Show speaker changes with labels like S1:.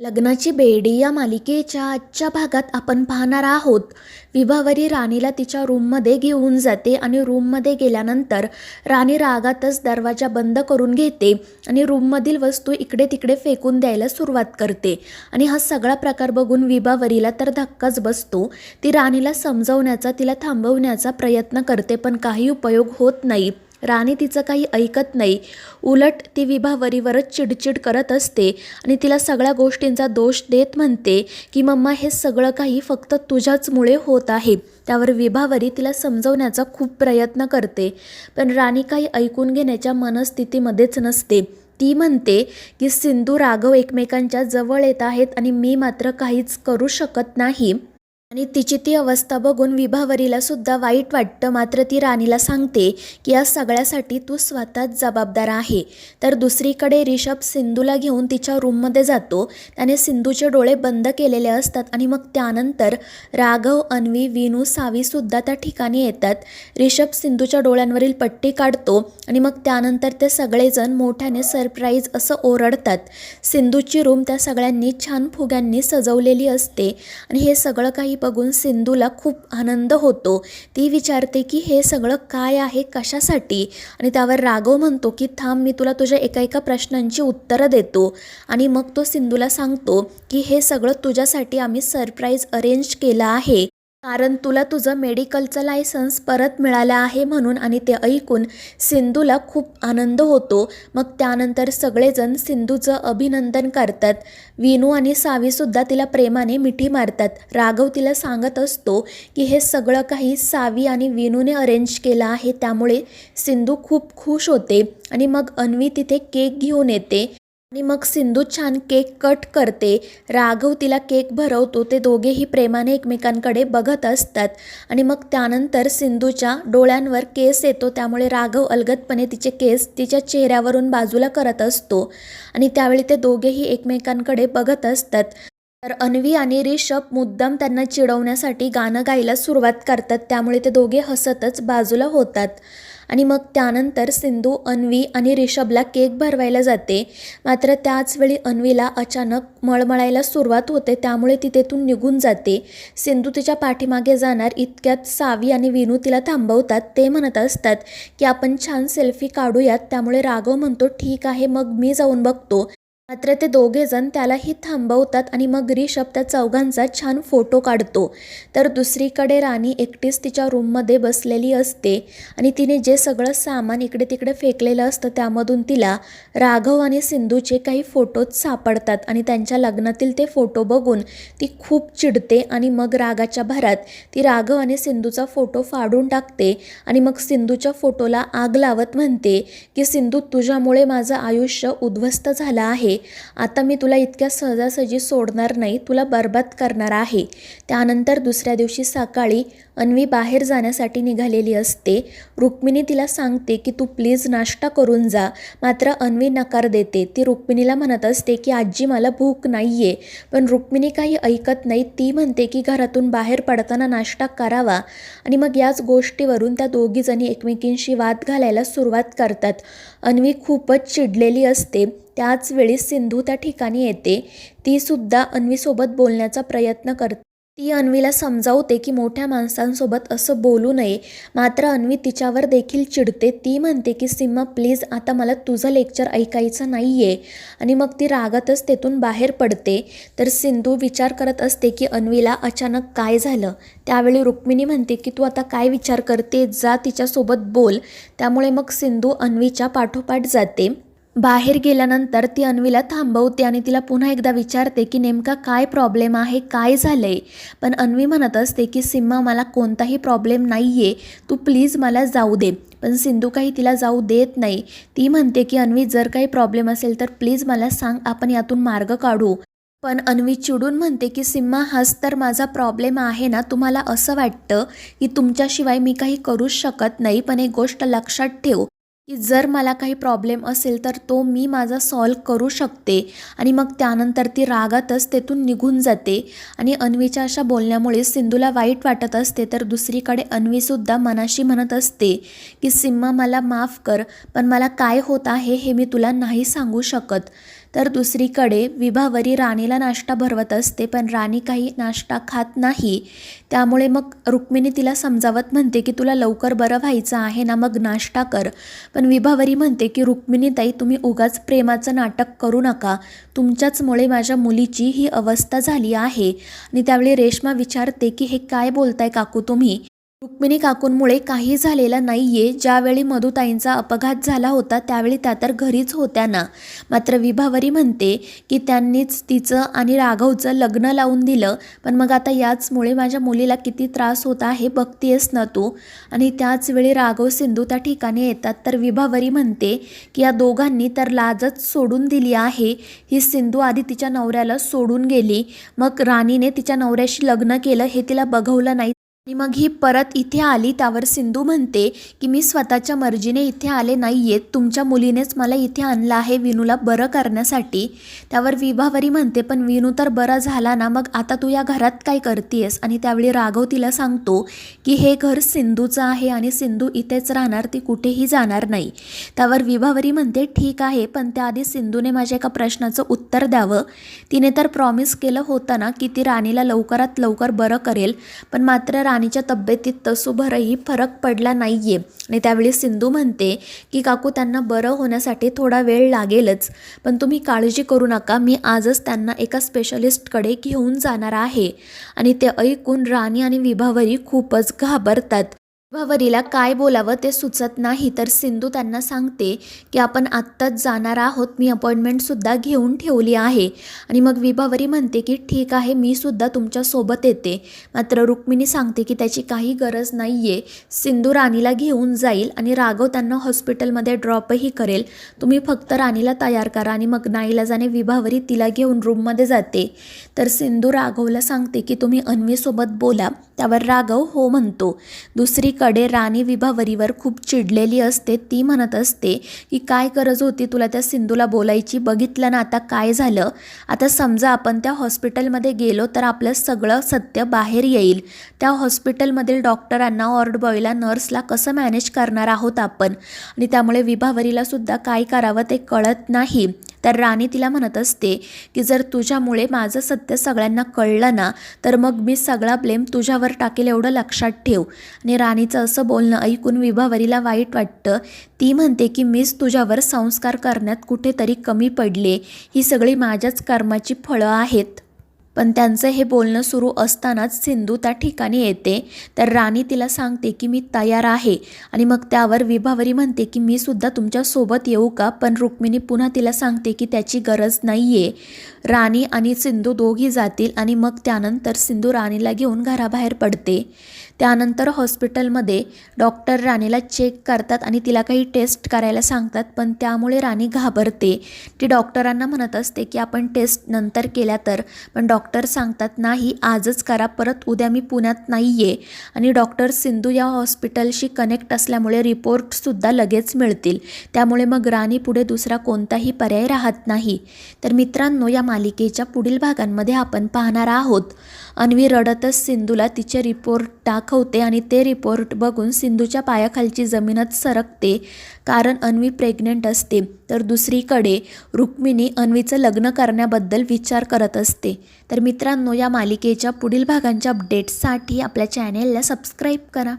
S1: लग्नाची बेडी या मालिकेच्या आजच्या भागात आपण पाहणार आहोत. विभावरी राणीला तिच्या रूममध्ये घेऊन जाते आणि रूममध्ये गेल्यानंतर राणी रागातच दरवाजा बंद करून घेते आणि रूममधील वस्तू इकडे तिकडे फेकून द्यायला सुरुवात करते. आणि हा सगळा प्रकार बघून विभावरीला तर धक्काच बसतो. ती राणीला समजवण्याचा तिला थांबवण्याचा प्रयत्न करते पण काही उपयोग होत नाही. राणी तिचं काही ऐकत नाही. उलट ती विभावरीवरच चिडचिड करत असते आणि तिला सगळ्या गोष्टींचा दोष देत म्हणते की मम्मा हे सगळं काही फक्त तुझ्याचमुळे होत आहे त्यावर विभावरी तिला समजवण्याचा खूप प्रयत्न करते. पण राणी काही ऐकून घेण्याच्या मनस्थितीमध्येच नसते. ती म्हणते की सिंधू राघव एकमेकांच्या जवळ येत आहेत आणि मी मात्र काहीच करू शकत नाही. आणि तिची ती अवस्था बघून विभावरीला सुद्धा वाईट वाटतं. मात्र ती राणीला सांगते की या सगळ्यासाठी तू स्वतःच जबाबदार आहे. तर दुसरीकडे रिषभ सिंधूला घेऊन तिच्या रूममध्ये जातो. त्याने सिंधूचे डोळे बंद केलेले असतात आणि मग त्यानंतर राघव अन्वी विनू सावीसुद्धा त्या ठिकाणी येतात. रिषभ सिंधूच्या डोळ्यांवरील पट्टी काढतो आणि मग त्यानंतर ते सगळेजण मोठ्याने सरप्राईज असं ओरडतात. सिंधूची रूम त्या सगळ्यांनी छान फुग्यांनी सजवलेली असते आणि हे सगळं काही बघून सिंधूला खूप आनंद होतो. ती विचारते की हे सगळं काय आहे? कशासाठी? आणि त्यावर राघव म्हणतो की थांब मी तुला तुझ्या एका एका प्रश्नांची उत्तरं देतो. आणि मग तो सिंधूला सांगतो की हे सगळं तुझ्यासाठी आम्ही सरप्राईज अरेंज केलं आहे. कारण तुला तुझं मेडिकलचं लायसन्स परत मिळालं आहे म्हणून आणि ते ऐकून सिंधूला खूप आनंद होतो. मग त्यानंतर सगळेजण सिंधूचं अभिनंदन करतात. विनू आणि सावीसुद्धा तिला प्रेमाने मिठी मारतात. राघव तिला सांगत असतो की हे सगळं काही सावी आणि विनूने अरेंज केलं आहे. त्यामुळे सिंधू खूप खुश होते आणि मग अन्वी तिथे केक घेऊन येते. आणि मग सिंधू छान केक कट करते. राघव तिला केक भरवतो. ते दोघेही प्रेमाने एकमेकांकडे बघत असतात. आणि मग त्यानंतर सिंधूच्या डोळ्यांवर केस येतो. त्यामुळे राघव अलगदपणे तिचे केस तिच्या चेहऱ्यावरून बाजूला करत असतो. आणि त्यावेळी ते दोघेही एकमेकांकडे बघत असतात. तर अन्वी आणि रिषभ मुद्दाम त्यांना चिडवण्यासाठी गाणं गायला सुरुवात करतात. त्यामुळे ते दोघे हसतच बाजूला होतात. आणि मग त्यानंतर सिंधू अन्वी आणि रिषभला केक भरवायला जाते. मात्र त्याचवेळी अन्वीला अचानक मळमळायला सुरुवात होते. त्यामुळे ती तेथून निघून जाते. सिंधू तिच्या पाठीमागे जाणार इतक्यात सावी आणि विनू तिला थांबवतात. ते म्हणत असतात की आपण छान सेल्फी काढूयात. त्यामुळे राघव म्हणतो ठीक आहे मग मी जाऊन बघतो. मात्र ते दोघेजण त्यालाही थांबवतात आणि मग रिषभ त्या चौघांचा छान फोटो काढतो. तर दुसरीकडे राणी एकटीच तिच्या रूममध्ये बसलेली असते आणि तिने जे सगळं सामान इकडे तिकडे फेकलेलं असतं त्यामधून तिला राघव आणि सिंधूचे काही फोटोज सापडतात आणि त्यांच्या लग्नातील ते फोटो बघून ती खूप चिडते आणि मग रागाच्या भरात ती राघव आणि सिंधूचा फोटो फाडून टाकते आणि मग सिंधूच्या फोटोला आग लावत म्हणते की सिंधू तुझ्यामुळे माझं आयुष्य उद्ध्वस्त झालं आहे. आता मी तुला इतक्या सहजासहजी सोडणार नाही तुला बर्बाद करणार आहे. त्यानंतर दुसऱ्या दिवशी सकाळी अन्वी बाहेर जाण्यासाठी निघालेली असते. रुक्मिणी तिला सांगते की तू प्लीज नाश्ता करून जा. मात्र अन्वी नकार देते. ती रुक्मिणीला म्हणत असते की आजी मला भूक नाही आहे पण रुक्मिणी काही ऐकत नाही. ती म्हणते की घरातून बाहेर पडताना नाश्ता करावा. आणि मग याच गोष्टीवरून त्या दोघीजणी एकमेकींशी वाद घालायला सुरुवात करतात. अन्वी खूपच चिडलेली असते. त्याच वेळी सिंधू त्या ठिकाणी येते. ती सुद्धा अन्वीसोबत बोलण्याचा प्रयत्न करते. ती अन्वीला समजावते की मोठ्या माणसांसोबत असं बोलू नये. मात्र अन्वी तिच्यावर देखील चिडते. ती म्हणते की सिम्मा प्लीज आता मला तुझं लेक्चर ऐकायचं नाही आहे आणि मग ती रागातच तेथून बाहेर पडते. तर सिंधू विचार करत असते की अन्वीला अचानक काय झालं? त्यावेळी रुक्मिणी म्हणते की तू आता काय विचार करते? जा तिच्यासोबत बोल. त्यामुळे मग सिंधू अन्वीच्या पाठोपाठ जाते. बाहेर गेल्यानंतर ती अन्वीला थांबवते आणि तिला पुन्हा एकदा विचारते की नेमका काय प्रॉब्लेम आहे काय झालं आहे पण अन्वी म्हणत असते की सिम्मा मला कोणताही प्रॉब्लेम नाही आहे तू प्लीज मला जाऊ दे. पण सिंधू काही तिला जाऊ देत नाही. ती म्हणते की अन्वी जर काही प्रॉब्लेम असेल तर प्लीज मला सांग आपण यातून मार्ग काढू. पण अन्वी चिडून म्हणते की सिम्मा हाच तर माझा प्रॉब्लेम आहे ना. तुम्हाला असं वाटतं की तुमच्याशिवाय मी काही करूच शकत नाही पण एक गोष्ट लक्षात ठेव. की जर मला काही प्रॉब्लेम असेल तर तो मी माझा सॉल्व करू शकते. आणि मग त्यानंतर ती रागातच तेथून निघून जाते. आणि अन्वीच्या अशा बोलण्यामुळे सिंधूला वाईट वाटत असते. तर दुसरीकडे अन्वीसुद्धा मनाशी म्हणत असते की सिम्मा मला माफ कर पण मला काय होत आहे हे मी तुला नाही सांगू शकत. तर दुसरीकडे विभावरी राणीला नाश्ता भरवत असते पण राणी काही नाश्ता खात नाही. त्यामुळे मग रुक्मिणी तिला समजावत म्हणते की तुला लवकर बरं व्हायचं आहे ना मग नाश्ता कर. पण विभावरी म्हणते की रुक्मिणीताई तुम्ही उगाच प्रेमाचं नाटक करू नका. तुमच्याचमुळे माझ्या मुलीची ही अवस्था झाली आहे. आणि त्यावेळी रेश्मा विचारते की हे काय बोलताय काकू तुम्ही? रुक्मिणी काकूंमुळे काही झालेलं नाहीये. ज्यावेळी मधुताईंचा अपघात झाला होता त्यावेळी त्या तर घरीच होत्या ना. मात्र विभावरी म्हणते की त्यांनीच तिचं आणि राघवचं लग्न लावून दिलं. पण मग आता याचमुळे माझ्या मुलीला किती त्रास होत आहे बघतीयस ना तू? आणि त्याच वेळी राघव सिंधू त्या ठिकाणी येतात. तर विभावरी म्हणते की या दोघांनी तर लाजच सोडून दिली आहे. ही सिंधू आधी तिच्या नवऱ्याला सोडून गेली. मग राणीने तिच्या नवऱ्याशी लग्न केलं हे तिला बघवलं नाही. आणि मग ही परत इथे आली त्यावर सिंधू म्हणते की मी स्वतःच्या मर्जीने इथे आले नाही आहेत तुमच्या मुलीनेच मला इथे आणलं आहे विनूला बरं करण्यासाठी. त्यावर विभावरी म्हणते पण विनू तर बरा झाला ना मग आता तू या घरात काय करतेस आणि त्यावेळी राघव तिला सांगतो की हे घर सिंधूचं आहे आणि सिंधू इथेच राहणार ती कुठेही जाणार नाही. त्यावर विभावरी म्हणते ठीक आहे पण त्याआधी सिंधूने माझ्या एका प्रश्नाचं उत्तर द्यावं. तिने तर प्रॉमिस केलं होतं ना की ती राणीला लवकरात लवकर बरं करेल. पण मात्र राणीच्या तब्येतीत तसूभरही फरक पडला नाही आहे आणि त्यावेळी सिंधू म्हणते की काकू त्यांना बरं होण्यासाठी थोडा वेळ लागेलच. पण तुम्ही काळजी करू नका. मी आजच त्यांना एका स्पेशलिस्टकडे घेऊन जाणार आहे. आणि ते ऐकून राणी आणि विभावरी खूपच घाबरतात. विभावरीला काय बोलावं ते सुचत नाही तर सिंधू त्यांना सांगते की आपण आत्ताच जाणार आहोत मी अपॉइंटमेंटसुद्धा घेऊन ठेवली आहे. आणि मग विभावरी म्हणते की ठीक आहे मी सुद्धा तुमच्यासोबत येते. मात्र रुक्मिणी सांगते की त्याची काही गरज नाही आहे सिंधू राणीला घेऊन जाईल आणि राघव त्यांना हॉस्पिटलमध्ये ड्रॉपही करेल. तुम्ही फक्त राणीला तयार करा आणि मग नाईलाजाने विभावरी तिला घेऊन रूममध्ये जाते. तर सिंधू राघवला सांगते की तुम्ही अन्वीसोबत बोला. त्यावर राघव हो म्हणतो. दुसरीकडे राणी विभावरीवर खूप चिडलेली असते. ती म्हणत असते की काय गरज होती तुला त्या सिंधूला बोलायची? बघितलं ना आता काय झालं? आता समजा आपण त्या हॉस्पिटलमध्ये गेलो तर आपलं सगळं सत्य बाहेर येईल. त्या हॉस्पिटलमधील डॉक्टरांना ऑर्ड बॉयला नर्सला कसं मॅनेज करणार आहोत आपण? आणि त्यामुळे विभावरीला सुद्धा काय करावं ते कळत नाही. तर राणी तिला म्हणत असते की जर तुझ्यामुळे माझं सत्य सगळ्यांना कळलं ना तर मग मी सगळा ब्लेम तुझ्यावर टाकेल एवढं लक्षात ठेव. आणि राणीचं असं बोलणं ऐकून विभावरीला वाईट वाटतं. ती म्हणते की मीच तुझ्यावर संस्कार करण्यात कुठेतरी कमी पडले. ही सगळी माझ्याच कर्माची फळं आहेत. पण त्यांचं हे बोलणं सुरू असतानाच सिंधू त्या ठिकाणी येते. तर राणी तिला सांगते की मी तयार आहे. आणि मग त्यावर विभावरी म्हणते की मी सुद्धा तुमच्यासोबत येऊ का? पण रुक्मिणी पुन्हा तिला सांगते की त्याची गरज नाही आहे राणी आणि सिंधू दोघी जातील आणि मग त्यानंतर सिंधू राणीला घेऊन घराबाहेर पडते. त्यानंतर हॉस्पिटलमध्ये डॉक्टर राणीला चेक करतात आणि तिला काही टेस्ट करायला सांगतात पण त्यामुळे राणी घाबरते. ती डॉक्टरांना म्हणत असते की आपण टेस्ट नंतर केल्या तर. पण डॉक्टर सांगतात नाही आजच करा परत उद्या मी पुण्यात नाही आहे आणि डॉक्टर सिंधू या हॉस्पिटलशी कनेक्ट असल्यामुळे रिपोर्टसुद्धा लगेच मिळतील. त्यामुळे मग राणी पुढे दुसरा कोणताही पर्याय राहत नाही. तर मित्रांनो या मालिकेच्या पुढील भागांमध्ये आपण पाहणार आहोत. अन्वी रडतच सिंधूला तिचे रिपोर्ट दाखवते आणि ते रिपोर्ट बघून सिंधूच्या पायाखालची जमीनच सरकते. कारण अन्वी प्रेग्नेंट असते तर दुसरीकडे रुक्मिणी अन्वीचं लग्न करण्याबद्दल विचार करत असते. तर मित्रांनो या मालिकेच्या पुढील भागांच्या अपडेट्ससाठी आपल्या चॅनेलला सबस्क्राईब करा.